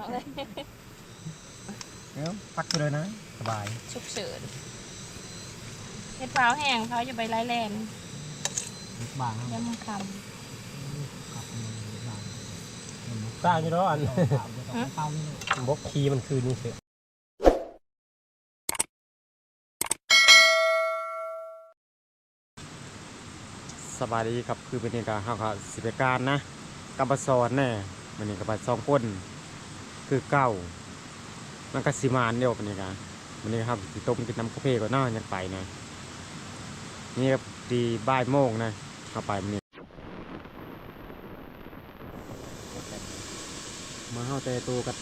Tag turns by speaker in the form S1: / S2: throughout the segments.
S1: น้องเลย
S2: เอ้าพักไปเลยนะ สบาย
S1: ฉุกเฉินเฮ็ดเผาวแห้งเผาวจะไปไล่แลน
S2: บาง
S1: ยำมะค
S2: ขับบาง
S3: สร้างอยู่แล้วอัน
S2: เต้านี่
S3: บกคีมันคืนนี่เสียสบายดีครับ คือเป็นการข้าวขาสิบการนะกับบสอนแน่มันนี่กับสองคน คือเก้ามันก็สิมานเดียวกันนี่กันมันนี่ครับสิต้มกินน้ำกาแฟก่อนเนาะยังไปนะนี่ครับดีบ่ายโมงนะเข้าไปมันนี่มาเข้าแต่ตัวกับ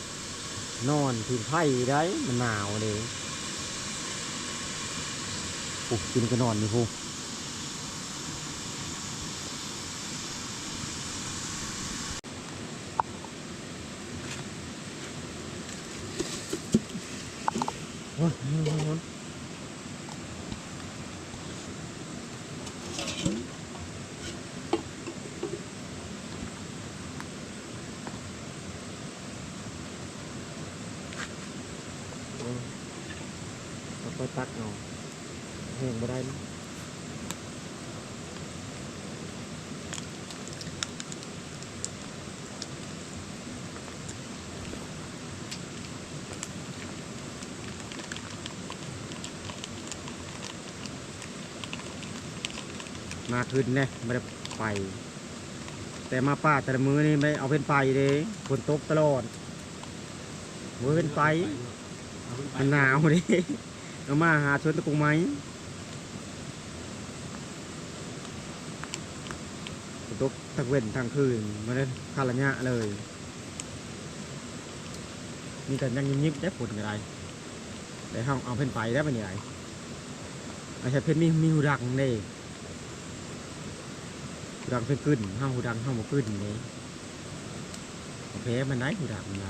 S3: นอนพิงไผ่ได้มันหนาวเลยปุ๊บกินก็นอนนี่พูโอ้ยโอ้ยโอ้ยโอ้ยเอาไปตักเอาแห้งบ่ได้นะ มาขึ้นเนี่ยไม่ได้ไป แต่มาป่าแต่ละมือนี่ไม่เอาเป็นไปเลยฝนตกตลอดมือเป็นไปมันหนาวดิเอามาหาชวนตะกุงไหมฝนตกทั้งเวนทั้งคืนมาได้คาระยะเลยมีแต่ยังยิบๆได้ผลอะไรแต่ห้องเอาเพ่นไปได้เป็นยังไงไม่ใช่เพ่นมีมีหูดังเด้หู ดังเพ่นขึ้นห้าหูดังห้ามาขึ้นนี่โอเคมันได้หูดังมันไง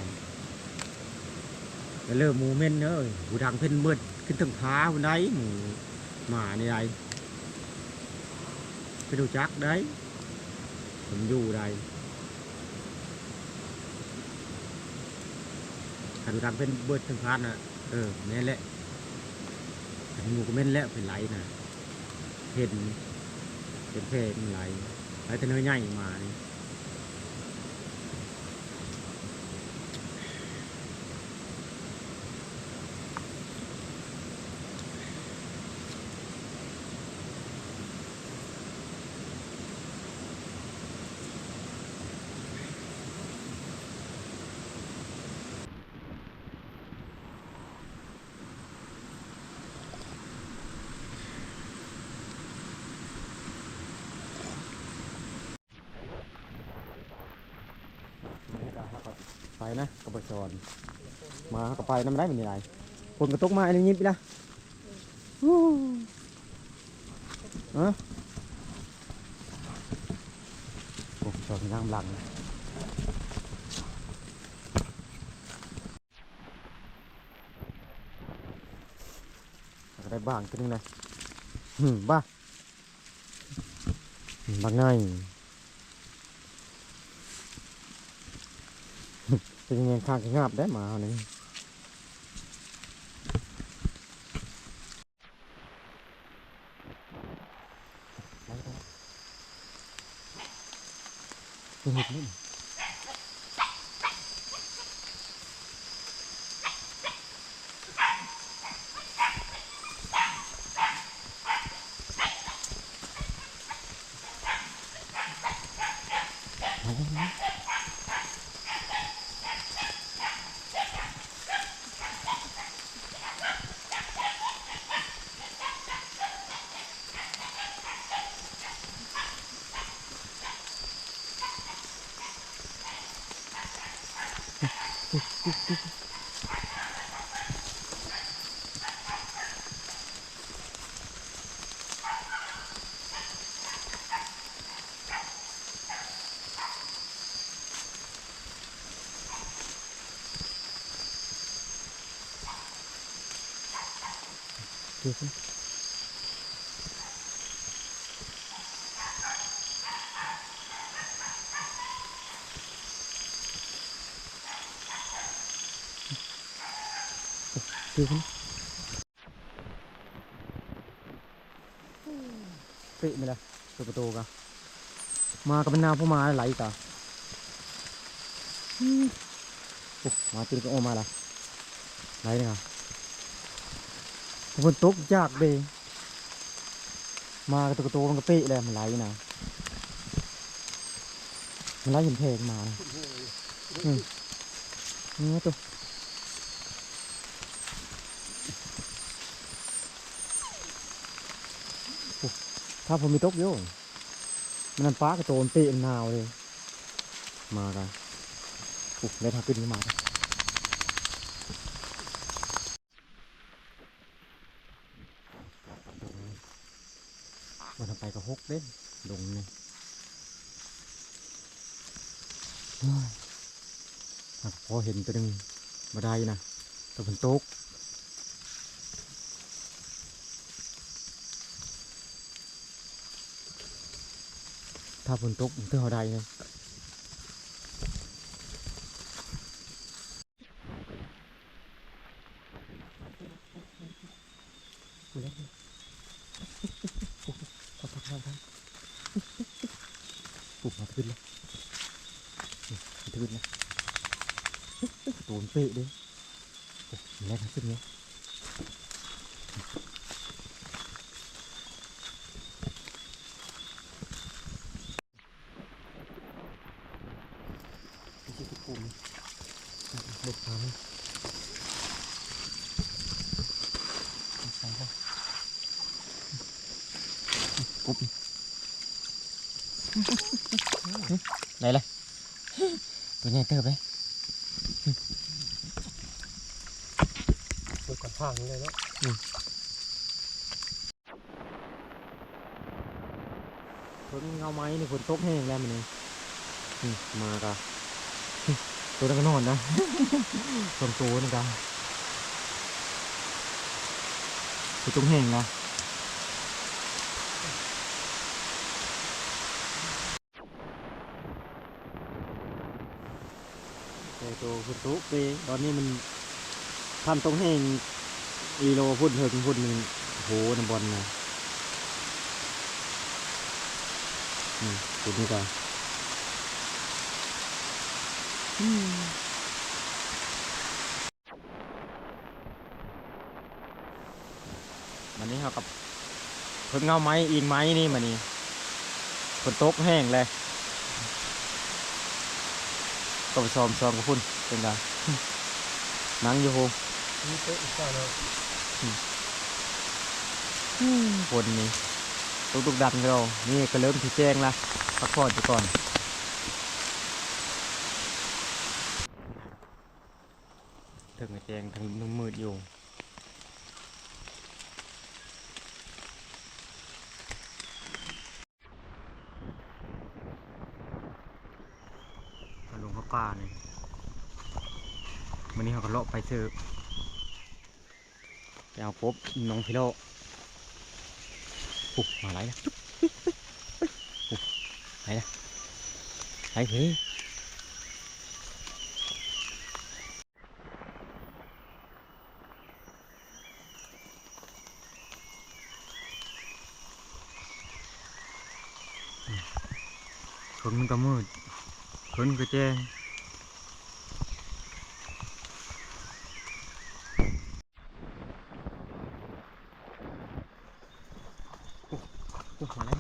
S3: ก็เริ่มมูเมนต์เนอะหูดังเพิ่นเบิดขึ้นถึงขาวันใดหมูหมานี่ใดไปดูจักได้ผมอยู่ได้ขันหูดังเพิ่นเบิดถึงขาน่ะเออแม่นแหละหมูก็แม่นแล้วเป็นไหลนะเห็นเป็นเพลงไหล ไหลแต่เนื้อใหญ่มานี่ ไปนะกับประชอนมากับไปน้ำได้เป็นยังไงคนกระตุกมาอันนี้ยิบไปละฮู้ฮะโอ้ชอนนั่งหลังก็ได้บ้างตัวนึงเลยหืมบ้าบางไง เป็นยังไงข้างงาบได้มาเนี่เห็ดนี่ดูสิคื อขึ้นเปะไหมล่ะเปิดประตูกันมากับเป็นนาวผู้มาไหลกะอืมาตื่นก็ออกมาละไหลเนี่ย ฝนตกยากเบมากับตัวโตมันก็เปะเลยมันไหลนะมันไหลเห็นเพลงมานะอืมนี่ตัวถ้าผมมีตกโยมันนั่นป้ากระโตนเปะนาวเลย มากันปุ๊บได้ทางขึ้นมา วันทำไปก็หกเด้นลงเลยพอเห็นตัวนึงมาได้นะตัวฝนตกถ้าฝนตกมันเท่าใดเลยกูเล่นขอพักพักพักปุ๊บมาขึ้นเลยนี่มาขึ้นเลย ตูนเปะดิโอ้ยแรงขึ้นเนี่ยไม่ใช่ทุกกลุ่มเด็กทำใส่แล้วกุ๊บไหนเลยตัวใหญ่เติบเลย
S2: เปิดก่อนทางนี้เลยเนาะ
S3: ฝนเงาไม้นี่ฝนตกแห้งแล้วมันนี่นี่มากะตัวนั้นก็นอนนะตรงตัวนี่กะฝนตกแห้งนะแต่ตัวฝนตกไปตอนนี้มันทำตรงแห้ง อีโลพุ่นเถิงพุ่นหนึ่งโหน้ำบอลนะอืมตัวนี้ก็มันนี้เขากับเพิ่งเงาไม้อิงไม้นี่มันนี่ฝนตกแห้งเลยก็ไปซ้อมซ้อมกับพุ่นเป็นไงนั่งอยู่โฮ
S2: นี่เป๊ะอีกแล้วเนาะ
S3: ฝนนี่ตุกตุกดันเรา นี่ก็เริ่มที่แจ้งละพักผ่อนไปก่อนถึงแจ้งทั้งมืดอยู่มาลงพระป่านี่วันนี้เขาก็เลาะไปเถอะไป เอาพบน้องพิโลปุ๊บมาไหลนะจุ๊บปุ๊บไหลนะไหลเฮ้คนมันก็มืดคนก็แจ้ง อ้มาแล้ว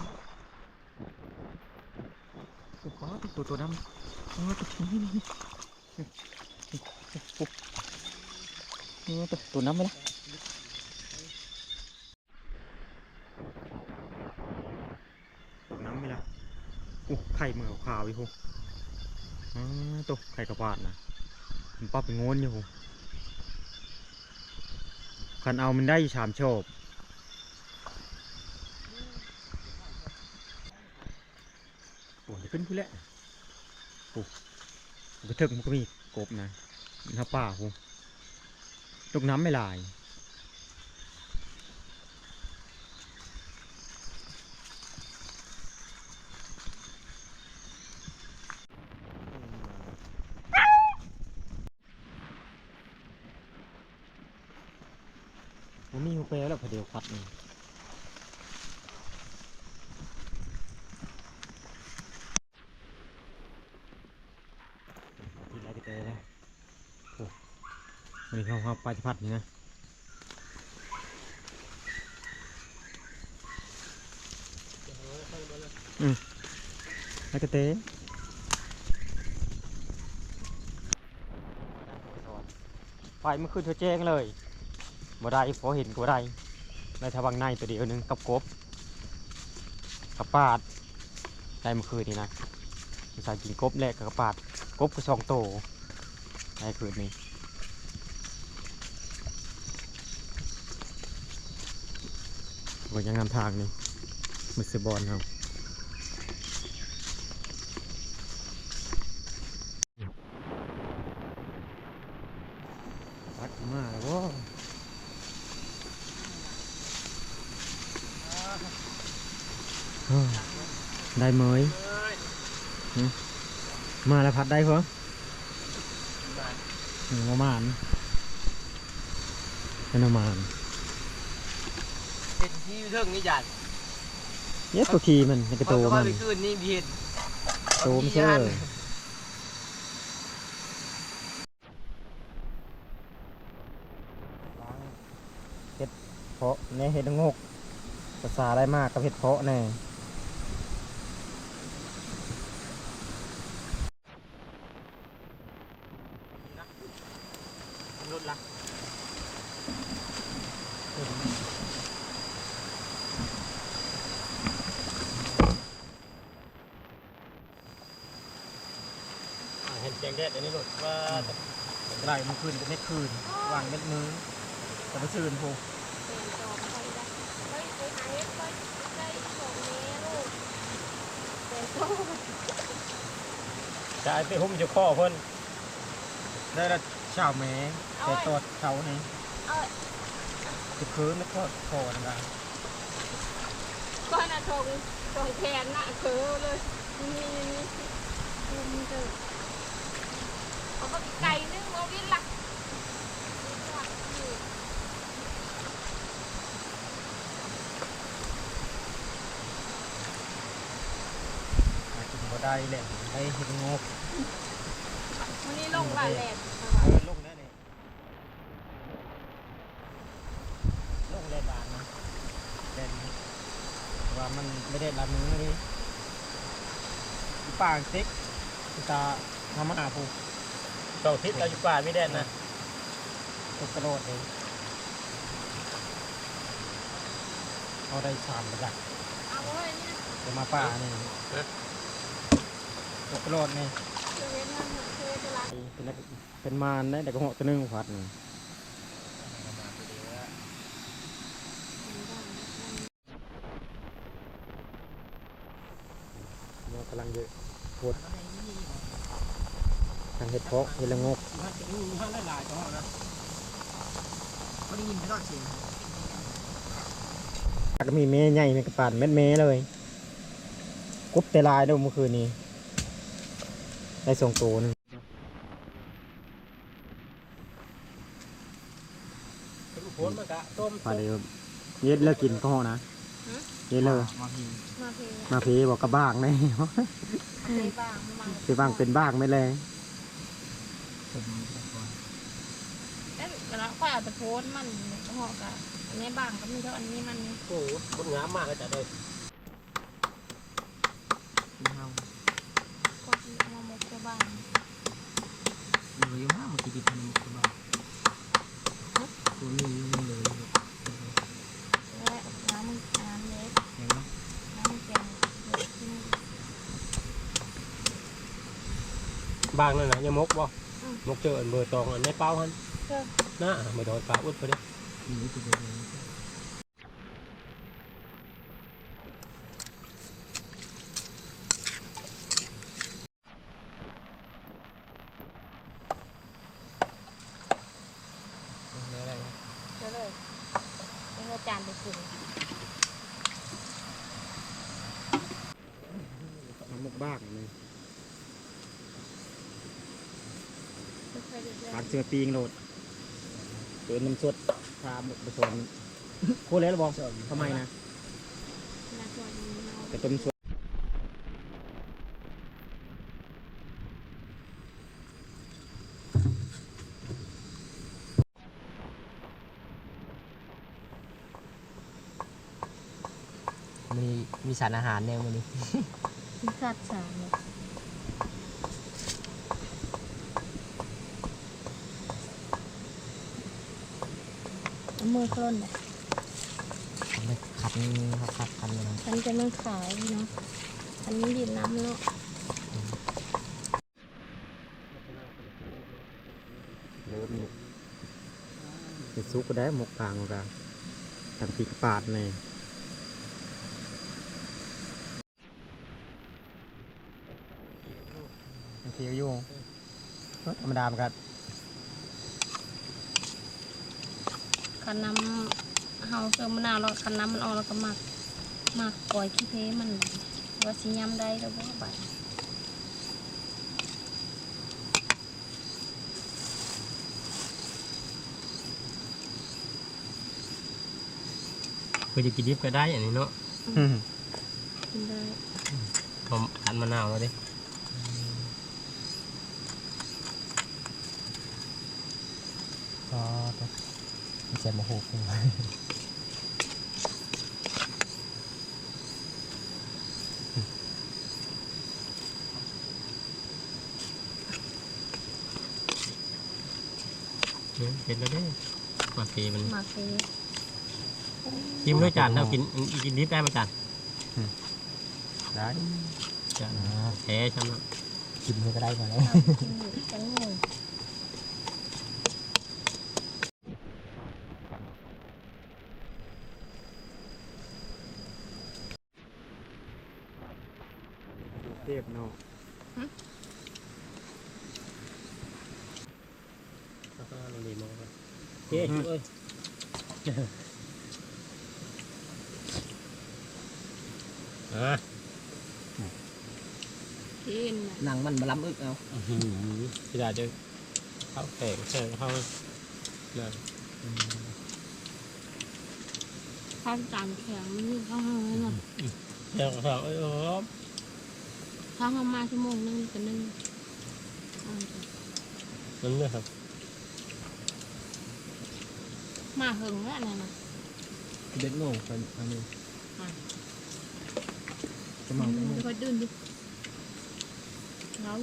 S3: โอ้โหตัวตัวดำโอ้ตัวนี้นี่โอ้โหตัวตัวน้ำไปละตัวน้ำไปละโอ้ไข่เหมือขาวอีกโหอ่าตัวไข่กระปาดนะมันปั๊บเป็นงนอยู่คันเอามันได้อยู่สามโชบ โอ้ย ขึ้นพุ่นแหละโอ้กระเทิงมันก็มีกบนะน้าป่าโหลูกน้ำไม่ลายมันมีหูเปรแล้วพอเดียวพัดนี่กินอะไรกันเตะแล้วโอ้ ข้าเขาปลาจะพัดนี่นะอืมอะไรกันเตะไฟมื่อคืนเธอแจ้งเลยบ่ได้พอเห็นก็บ่ได้ในทวังในตัวเดียวหนึงกับกบกับปาดได้เมื่อคืนนี้นะสายกินกบแรกกับกระปาดกบก็สองโตได้คืนนี้ บนยังนำทางนี่มิสเตอร์บอลครับพัดมาแล้วว้ได้เหมยหึมาแล้วพัดได้เหรอหนึ่งประมาณเป็นประมาณ
S2: เห็น ที่เรื่องนี้หยัด
S3: เย็ดตัวขี่มันในกระโตมั
S2: นไปคืนนี่เห็น
S3: โตมเชื่อเห็ดเพาะในเห็ดงกภาษาอะไรมากกับเห็ดเพาะแน่
S2: รถละ
S3: เห็ด แกงแดดอันนี้หลุดว่าไหลมันคืนเป็นเม็ดคืนวางเม็ดมือแต่ไม่ซื่นพู
S1: เป็นจอมไปได้เฮ้ยไปหาเฮ็ดไปได้ของแม่ลูกเป็นโต
S3: จะไอ้ไปหุ้มจะข้อเพิ่นได้ละชาวแม่แต่ตัวเขานี่
S1: เอา
S3: จะคืนแล้วก็คอนะ
S1: ก้อนอะทงทงแทนน่ะเคือเลยนี่นี่คุมเถอะเอาไก่นึงเอาวินหลัก
S3: กินก็ได้แหละได้เห็ดงก
S1: วันนี้ลงบาแลนด์
S3: เออลงได้เลยลงได้บานนะแดนว่ามันไม่ได้ลามือเลยป่างติ๊กตาทำมาหาปู
S2: สองทิศเราอยู่ป่าไม่ได้นะ
S3: ตกกระโดดเลยเอาได้สามระดับ
S1: เอาไว้เนี่ย
S3: จะมาป่านี่ตกกระโดดนี่
S1: เจอเว้นมันเคยจะรัก
S3: เป็นนักเป็นมารได้แต่ก็เหาะตัวหนึงพัดนี่มันกำลังเยอะโคตร ทางเห็ดเพาะเห็ดละงก
S2: มันจะมีห้างหลายๆของเรานะไม่ได้ยินไม่ต้องเสียง
S3: ก็มีเมย์ใหญ่เป็นกระปานเม็ดเมย์เลยกบแต่ลายเด้อเมื่อคืนนี้ ได้ส่งตัวหนึง
S2: โผล่มากะต้ม
S3: พาเดี๋ยวเย็ดเลิกกินก็เหาะนะเย็ดเลย
S2: มาพี
S1: มาเพล
S3: มาพีบอกกระบ้างแน่
S1: เพลบ้างมา
S3: เป็นบ้างเป็นบ้างไม่เลย
S1: เอ๊ะแล้วค่อยเอาไปโพสต์มันก็หอกอะอันนี้บ้างก็มีเท่าอันนี้มัน
S2: โอ้โหบนงามมากเลยจ้ะเลย
S1: ก็ที่เอามาหมกจะบ้าง
S2: เหนื่อยมากมันกินดิบมันสบายตัวนี้ยังเลย
S1: และน้ำมันน้ำเล็ก
S2: เห็นไหม
S1: น้ำมันแกงเล็กที่นี่
S2: บางนั่นนะยังมกบ่ มกเจออันเบอร์ตองอันไม่เป้าฮันน่าเบอร์ตองปลาอุดไปเลยนี่ตัวเดียว
S1: ก็เลยเป็นอาจารย์ไปกิน
S3: น้ำมุกบ้างเลย
S1: ไม่เคยดูเลย
S3: ปากเสือปีงโหลดเปิดน้ำสดชาหมกผสมโคตรแล้วบอกทำไมนะ
S1: นาจอยมันเอา
S3: แต่ต้มสวย
S4: มีมีสารอาหารแนวมันนี้
S1: พิซซ่าสามเลยเอา มือกล้นเนี่ย
S4: ไม่ขัดครับขัดคันเลยนะ
S1: ฉันจะไม่ขายเนาะฉันไม่ดินน้ำเนาะ
S3: เริ่มนี่เป็นซุกก็ได้หมกกลางกันทำพริกปาดในเทียวอยู่ธรรมดามันก็
S1: คันน้ำเฮาเติมมะนาวแล้วคันน้ำมันออกแล้วก็หมักหมักปล่อยขี้เพมันว่าสิยำได้แล้วบ่บัด
S2: เพื่อจะกินดิบก็ได้อย่างนี้เนาะ
S1: กินได้
S2: ผมขันมะนาวแล้วดิ
S4: ก็ไม่ ใช่มาหกเลย
S2: เนี่ยเห็นแล้วเด้มาเฟมัน
S1: หมักเฟ
S2: กินด้วยจานเรากินกินดิบได้ไหมจาน
S3: ได้
S2: จานแท้ใช่ไหม
S4: กินมันก็ได้มาแล้ว
S1: กินอยู่จังเลย
S3: เทพเนาะ
S2: แล้วก็เราดีมองกันเฮ้ยเอะ
S1: กิน
S4: หนังมันมาล้ำอึกเอา
S2: พี่ดาจะเข้าแข่งใช่เข้านั่น
S1: ข้าวจานแข็งนอยู่ข้างห้องนั่นน่ะ
S2: แข่งข้าวเออ
S1: ข้างห้องมาชั่วโมงนึงก็นึง
S2: นั่นเนี่ยครับ
S1: มาหึงแล้วอะไรนะ
S4: เด็ดโง่คนอันนี้
S1: อะ
S4: จะมอง
S1: เดี๋ยวค่อยดื่นดิแล้ว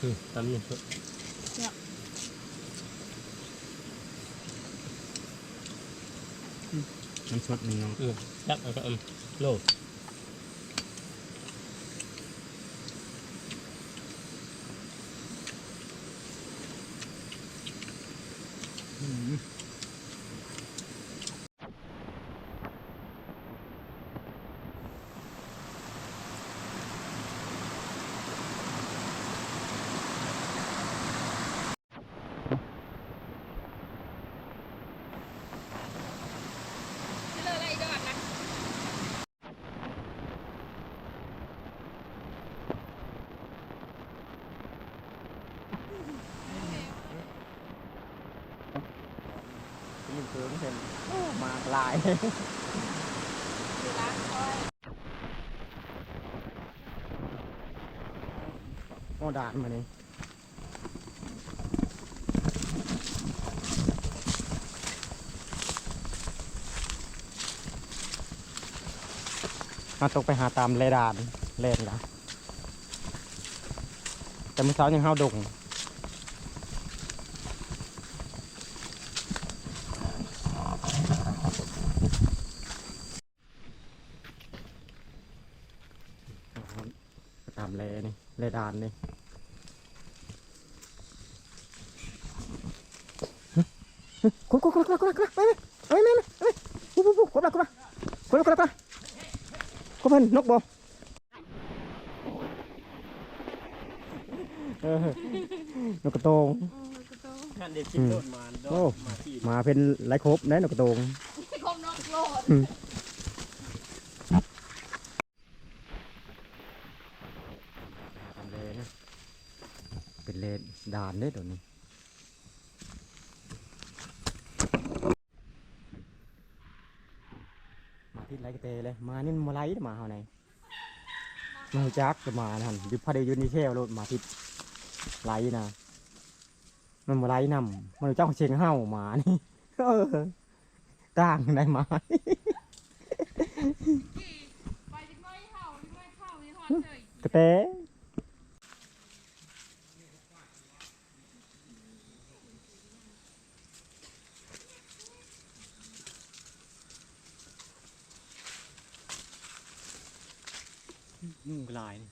S2: อืมตำนี่
S3: น้ำสดหนึ่งเนาะ
S2: อืมยักษ์แล้วก็อืมโลด
S1: เลยอะไรดอดนะ
S3: ยิ่งเพิ่มเห็นมา ลาย
S1: คือร้านคอย
S3: โอ้ด่านมานี่มาตกไปหาตามเลดานเล่นละแต่เมื่อเช้ายังเข้าวดงตามเลนี่เลดา นนี่คุดคุดคุดคุดคุดคุดไปไปไปไปไปปุ๊บปุ๊บปุ๊บคุดละคุดละคุดละคุดละคุดละคุดเป็นนกบอเออนกกระโตง
S2: งานเด็กกินโลดมาโด
S3: โอ้
S2: ดมาที่
S3: มาเป็นไรครบได้นกกระโตง
S1: คมนกโลด
S3: เล็ดเนี้มาทิศไรกเตเลยมานี่มาไรมาเฮาไหนมาจักจะมาหันยุบพอดียุบนี่แค่รถมาทิศไรนะมันมาไรนำมันเจ้าเชียงเห้ามานี่เออต่างได้มา
S1: ไปดิไม่เห่าดิไม่เห่าดิฮอดเลย
S3: กะเต ยุ่งกลายนี่